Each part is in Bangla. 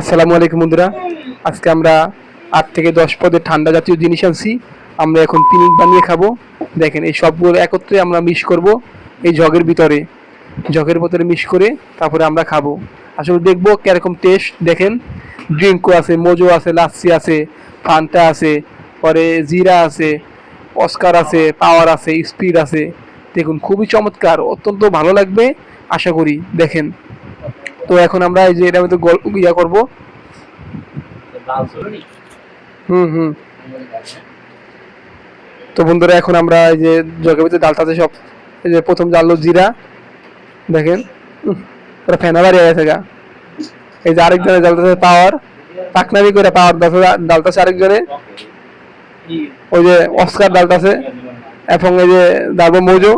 আসসালামু আলাইকুম বন্ধুরা। আজকে আমরা আট থেকে দশ পদের ঠান্ডা জাতীয় জিনিস আনছি। আমরা এখন পিনিক বানিয়ে খাব। দেখেন এই সবগুলো একত্রে আমরা মিশ করব এই জগের ভিতরে। জগের ভিতরে মিশ করে তারপরে আমরা খাব। আসলে দেখব কীরকম টেস্ট দেখেন ড্রিঙ্কও আছে মোজো আছে লাচ্ছি আছে ফান্টা আছে, পরে জিরা আছে অস্কার আছে পাওয়ার আছে স্পিড আছে। দেখুন, খুবই চমৎকার, অত্যন্ত ভালো লাগবে, আশা করি। দেখেন তো এখন আমরা এই যে এটা মধ্যে গল্প ইয়া করব। হুম হুম। তো বন্ধুরা, এখন আমরা এই যে জগের ভিতরে ডালটাতে সব, এই যে প্রথম জানলো জিরা। দেখেন পুরো ফেনা বাড়ি গেছে গা। এই যে আরেকজনের ডালটাছে পাওয়ার, পাকনামি করে পাওয়ার ডালটাছে আরেকজনে। ওই যে অস্কার ডালটাছে এবং এই যে ডালবো মজু।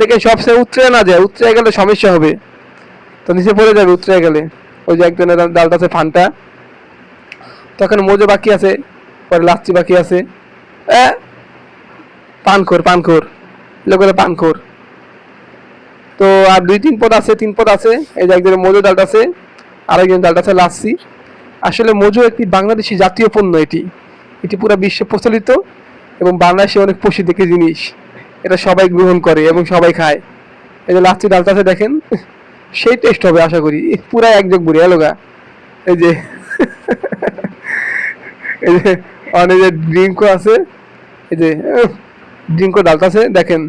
দেখে সবচেয়ে উতরে না যায় উতরে গেলে সমস্যা হবে। তো নিচে পড়ে যাবে, উতরে গেলে। ওই যে একজনের ডাল- ডালটাছে ফান্টা। তখন মোজো বাকি আছে, পরে লাচ্ছি বাকি আছে। এ, পানখোর পানখোর। লোকের পানখোর। তো আর দুই তিন পদ আছে, তিন পদ আছে। এই যে একজনের মোজো ডালটা আছে আরেকজন ডালটা আছে লাচ্ছি আসলে মোজো একটি বাংলাদেশি জাতীয় পণ্য এটি। এটি পুরো বিশ্বে প্রচলিত এবং বাংলাদেশে অনেক প্রসিদ্ধ একটি জিনিস। এটা সবাই গ্রহণ করে এবং সবাই খায়। এই যে লাচ্ছি ডালটা আছে, দেখেন। সেই টেস্ট হবে আশা করি। পুরা একযোগ বুড়ি এলোগা এই যে এই যে অনেক যে ড্রিঙ্কও আছে, এই যে ড্রিঙ্কও ডালতাছে দেখেন।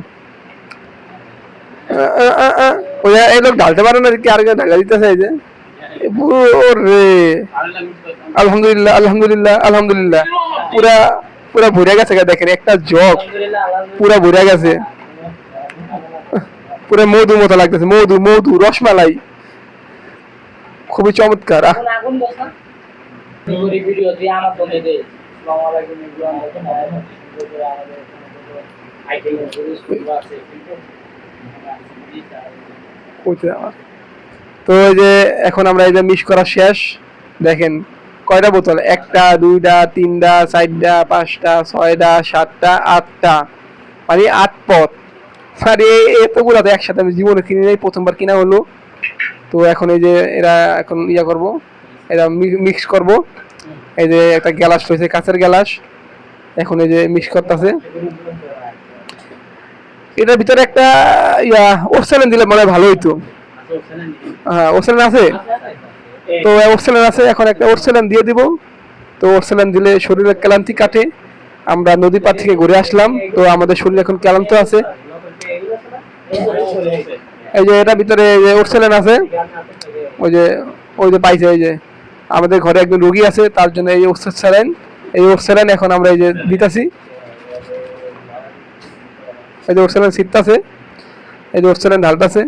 ওই এই লোক ডালতে পারে না, কি আর ঢাকা দিতেছে এই যে? রে আলহামদুলিল্লাহ আলহামদুলিল্লাহ আলহামদুলিল্লাহ। পুরা পুরা ভরে গেছে দেখেন, একটা জগ। পুরা ভরে গেছে। পুরো মধু মতো লাগতেছে মধু মধু রসমালাই। খুবই চমৎকার। তো। এই যে এখন আমরা এই যে মিস করা শেষ দেখেন কয়টা বোতল? একটা দুইটা তিনটা চারটা পাঁচটা ছয়টা সাতটা আটটা মানে আট পথ। মানে এতগুলো তো একসাথে আমি জীবনে কিনে নেই, প্রথমবার কিনা হলো। তো এখন এই যে এরা এখন ইয়া করব, এরা মিক্স করব। এই যে একটা গ্যালাস রয়েছে, কাঁচের গ্যালাস। এখন এই যে মিক্স করতেছে। এটার ভিতরে একটা, ইয়া ওরসেলেন দিলে মনে ভালো হইতো। হ্যাঁ ওরসেলেন আছে? তো ওরসেলেন আছে, এখন একটা ওরসেলেন দিয়ে দিব। তো ওরসেলেন দিলে শরীরের ক্লান্তি কাটে। আমরা নদী পার থেকে ঘুরে আসলাম। তো আমাদের শরীর এখন ক্লান্ত আছে। এই যে এটার ভিতরে যে ওরসেলেন আছে, ওই যে ওই যে পাইছে, এই যে আমাদের ঘরে একজন রোগী আছে, তার জন্য এই ওষুধ স্যালাইন, এই ওষুধ স্যালাইন এখন আমরা এই যে দিতাছি। এই যে ওরসেলান শীতটাছে এই যে ওরসেলান ঢালতাছে।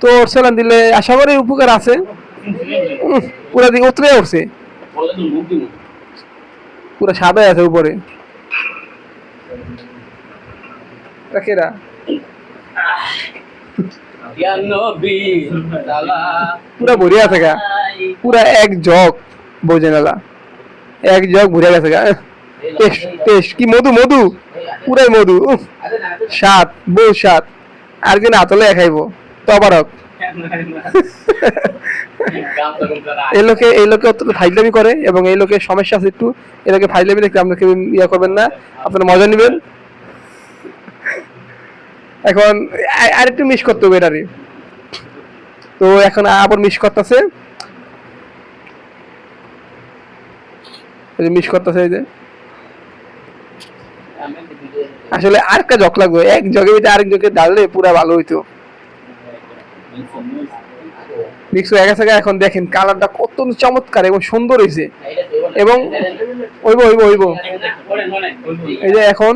তো ওরসেলান দিলে আশা করি উপকার আছে। পুরা দিকে উতরে উঠছে। পুরা সাদা আছে উপরে। এটা পুরা ভরে আছে গা। পুরা এক জগ বোঝেনালা এক জগ ভরে গেছে গা। টেস্ট কি মধু মধু? পুরাই মধু। স্বাদ বউ স্বাদ। আর কি না তলে খাইবো তবারক এই লোকে এই লোকে অত্যন্ত ফাইজলামি করে এবং এই লোকের সমস্যা আছে একটু, এই লোকে ফাইজলামি দেখলে আপনাকে ইয়া করবেন না। আপনারা মজা নেবেন। এখন আরেকটু মিস করতে হবে তো এখন আবার মিস করতেছে। মিস করতেছে এই যে। আসলে আর আরেকটা জক লাগবে, এক জগে ভিতরে আরেক জগে ডাললে পুরা ভালো হইতো। মিক্স হয়ে গেছে এখন দেখেন কালারটা কত চমৎকার এবং সুন্দর হয়েছে এবং ওইব ওইব ওইব। এই যে এখন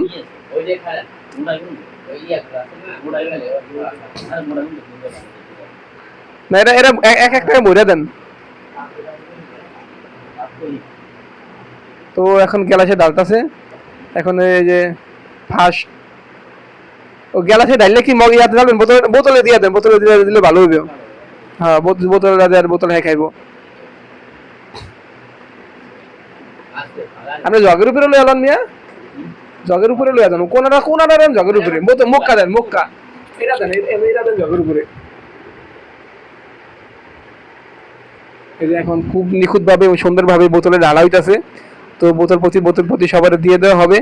না, এটা এটা এক- এক টাকা দেন। তো এখন গ্যালাসে ডালতাছে। এখন এই যে ফার্স্ট ও গ্যালাসে ডাললে কি মগ ইয়াতে ডালবেন বোতলে বোতলে দিয়ে দেন, বোতলে দিয়ে দিলে ভালো হবে হ্যাঁ বোত- বোতলে দিয়ে আর বোতলে হ্যাঁ খাইবো। আপনি জগের উপরে এলেন মিয়া? জগের উপরে লয়ে যান কোনাটা কোনাটা দেন জগের উপরে। বোতল মুক্কা দেন মুক্কা। এটা দেন এটা দেন জগের উপরে। এই যে এখন খুব নিখুঁতভাবে সুন্দরভাবে বোতলে ঢালা হইতাছে। তো বোতল প্রতি বোতল প্রতি সবার দিয়ে দেওয়া হবে।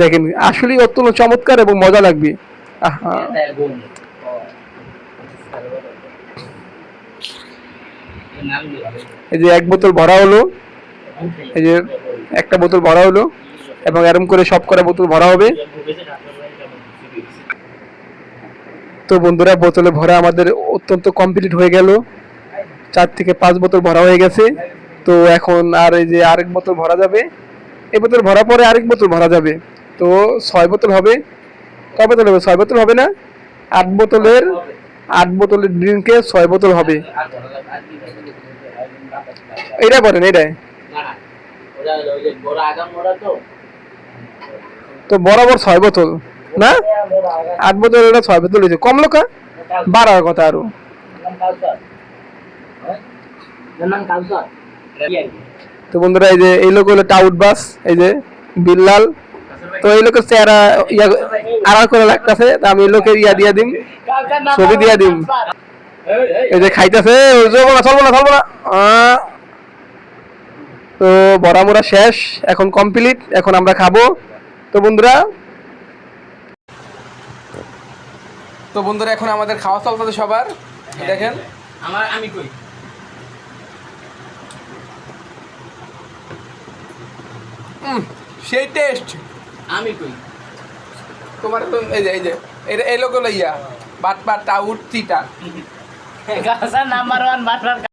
দেখেন আসলেই অত্যন্ত চমৎকার এবং মজা লাগবে। আহা। এর এই যে এক বোতল ভরা হলো। এই যে একটা বোতল ভরা হলো। এবং এরম করে সব করা বোতল ভরা হবে। তো বন্ধুরা, বোতলে ভরা আমাদের অত্যন্ত কমপ্লিট হয়ে গেল। চার থেকে পাঁচ বোতল ভরা হয়ে গেছে। তো এখন আর এই যে আরেক বোতল ভরা যাবে। এই বোতল ভরা পরে আরেক বোতল ভরা যাবে। তো ছয় বোতল হবে। কয় বোতল হবে? ছয় বোতল হবে না? আট বোতলের আট বোতলের ড্রিঙ্কে ছয় বোতল হবে। এটা বলেন এটাই না না ওরা ওই যে বড় আগাম মোড়া তো বরাবর ছয় বোতল, না? আট বোতল এটা ছয় বোতল হয়েছে কম লোকা বাড়ার কথা আরও। হ্যাঁ তো বন্ধুরা, এই যে, এই লোক হলো টাউট বাস, এই যে, বিল্লাল। তো এই লোকের চেহারা ইয়া, আড়াল করে লাগতেছে, তা আমি এই লোকের ইয়া দিয়া দিম, ছবি দিয়া দিম। এই যে খাইতেছে চলবো না চলবো না চলবো না। তো বড়া মোড়া শেষ, এখন কমপ্লিট এখন আমরা খাব। তো বন্ধুরা তো বন্ধুরা এখন আমাদের খাওয়া চলতেছে সবার। দেখেন। আমার আমি কই? সেই টেস্ট আমি কই? তোমার তো এই যে এই যে এই- এই লোক হলো ইয়া বাট বাট টাউট কালসার নাম্বার ওয়ান বাটলার